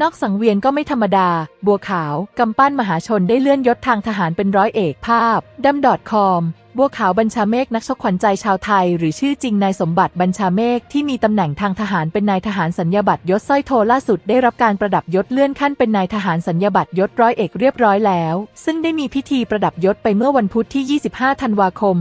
นอกสังเวียนก็ไม่ธรรมดา บัวขาว กำปั้นมหาชนได้เลื่อนยศทางทหารเป็นร้อยเอกภาพดัมดอทคอม บัวขาวบัญชาเมฆนักชกขวัญใจชาวไทย หรือชื่อจริงนายสมบัติบัญชาเมฆที่มีตำแหน่งทางทหารเป็นนายทหารสัญญาบัตรยศสร้อยโทล่าสุดได้รับการประดับยศเลื่อนขั้นเป็นนายทหารสัญญาบัตรยศร้อยเอกเรียบร้อยแล้ว ซึ่งได้มีพิธีประดับยศไปเมื่อวันพุธที่ 25 ธันวาคม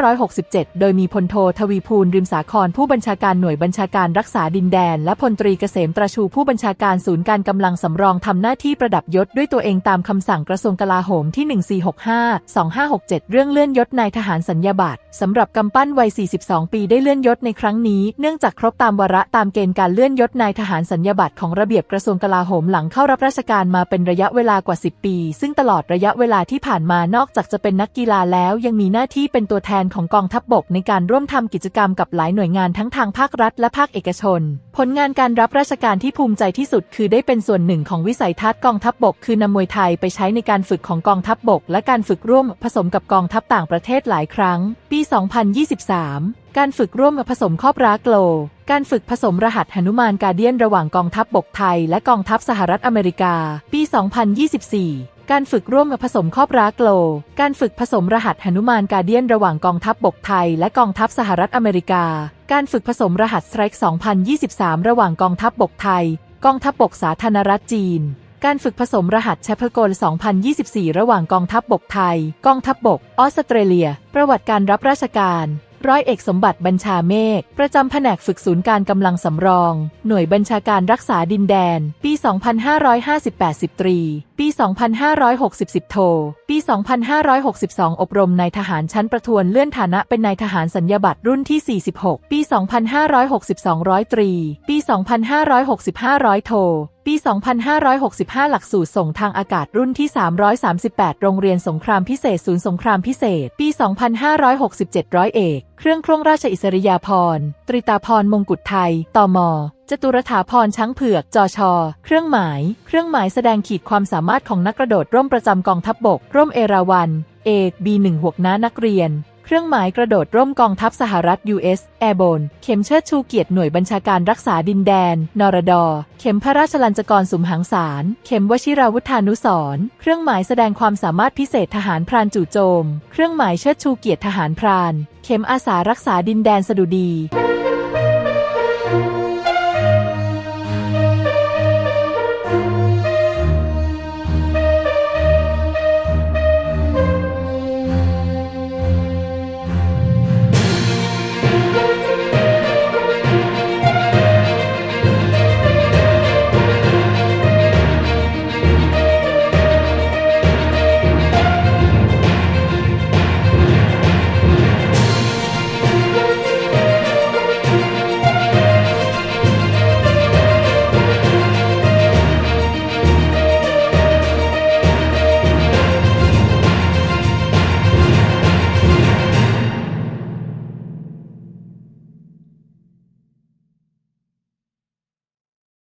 2567 โดยมีพลโททวีภูลริมสาครผู้บัญชาการหน่วยบัญชาการรักษาดินแดน และพลตรีเกษมตราชูผู้บัญชาการศูนย์การกำลังสำรองทำหน้าที่ประดับยศด้วยตัวเองตามคำสั่งกระทรวงกลาโหมที่ 1465-2567 เรื่องเลื่อนยศนายทหารสัญญาบัตรสำหรับกำปั้นวัย 42 ปีได้เลื่อนยศในครั้งนี้ เนื่องจากครบตามวาระตามเกณฑ์การเลื่อนยศนายทหารสัญญาบัตรของระเบียบกระทรวงกลาโหมหลังเข้ารับราชการมาเป็นระยะเวลากว่า 10 ปี ซึ่งตลอดระยะเวลาที่ผ่านมานอกจากจะเป็นนักกีฬาแล้ว ยังมีหน้าที่เป็นตัวแทนของกองทัพบบกในการร่วมทำกิจกรรมกับหลายหน่วยงานทั้งทางภาครัฐและภาคเอกชน ผลงานการรับราชการที่ภูมิใจที่สุด คือได้เป็นส่วนหนึ่งของวิสัยทัศน์กองทัพบบก คือนำมวยไทยไปใช้ในการฝึกของกองทัพบบก และการฝึกร่วมผสมกับกองทัพต่างประเทศหลายครั้ง ปี 2023 การฝึกร่วมผสมครอบราโกลการฝึกผสมรหัสหนุมานกาเดียนระหว่างกองทัพบบกไทย และกองทัพสหรัฐอเมริกา ปี 2024การฝึกร่วมผสมครอบราโกลการฝึกผสมรหัสหนุมานกาเดียนระหว่างกองทัพบบกไทยและกองทัพสหรัฐอเมริกา การฝึกผสมรหัสสไตรค์2023 ระหว่างกองทัพบบกไทย กองทัพบบกสาธารณรัฐจีน การฝึกผสมรหัสแชพโกล 2024 ระหว่างกองทัพบบกไทย กองทัพบบก ออสเตรเลีย ประวัติการรับราชการ ร้อยเอกสมบัติบัญชาเมฆ ประจำแผนกฝึกศูนย์การกำลังสำรอง หน่วยบัญชาการรักษาดินแดน ปี 2558 10ตรี ปี 2560โท ปี 2562 อบรมนายทหารชั้นประทวนเลื่อนฐานะเป็นนายทหารสัญญาบัตรรุ่นที่ 46 ปี 2562ร้อยตรี ปี 2565ร้อยโท ปี 2565 หลักสูตรส่งทางอากาศรุ่นที่ 338 โรงเรียนสงครามพิเศษ ศูนย์สงครามพิเศษ ปี 2567 ร้อยเอก เครื่องครงราชอิสริยาภรณ์ ตริตาพรณ์มงกุฎไทย ตมจตุรถาพรช้างเผือก จอชอ เครื่องหมาย เครื่องหมายแสดงขีดความสามารถของนักกระโดดร่มประจำกองทัพบบก ร่มเอราวัน เอก B1 หวกน้านักเรียน เครื่องหมายกระโดดร่มกองทัพสหรัฐ U.S. Airborne เข็มเชิดชูเกียรติหน่วยบัญชาการรักษาดินแดน นรด เข็มพระราชลัญจกรสุมหังสาร เข็มวชิราวุธานุสรเครื่องหมายแสดงความสามารถพิเศษทหารพรานจู่โจม เครื่องหมายเชิดชูเกียรติทหารพราน เข็มอาสารักษาดินแดนสดุดี